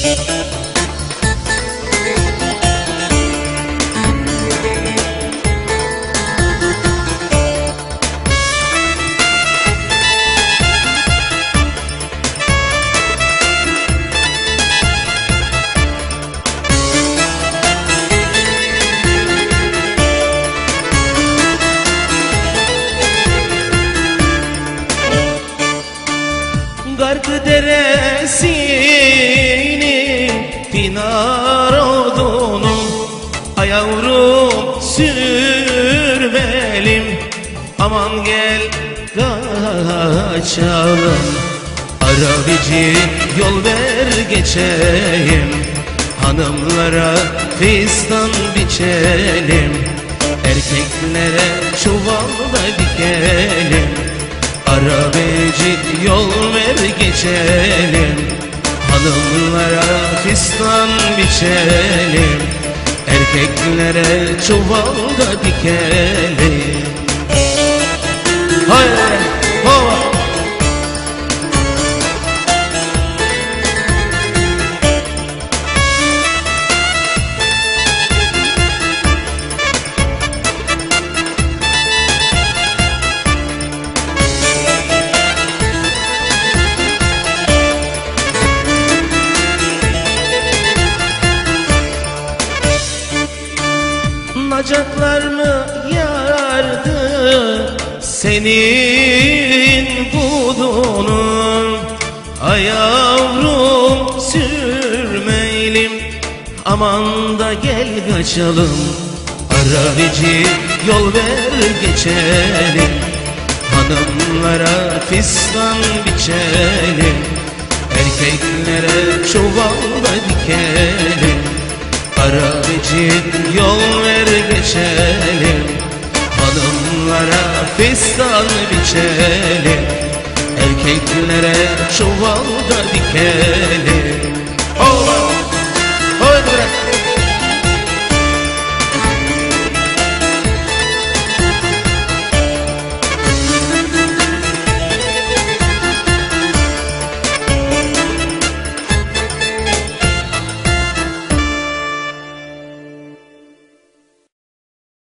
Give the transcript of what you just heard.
Garkı deresini Dinar odunum Ay yavrum sürmelim. Aman gel kaçalım. Arabici yol ver geçeyim. Hanımlara fistan biçelim. Erkeklere çuvalda dikelim. Arabeci yol ver geçelim Hanımlara fistan biçelim. Erkeklere çuvalda dikelim Nacaklar mı yardı senin budunun Ay yavrum sürmeyelim aman da gel kaçalım. Arabici yol ver geçelim. Hanımlara fistan biçelim. Erkeklere çuvalda dikelim Arabeci yol ver geçelim Hanımlara fistan biçelim Erkeklere çuvalda dikelim!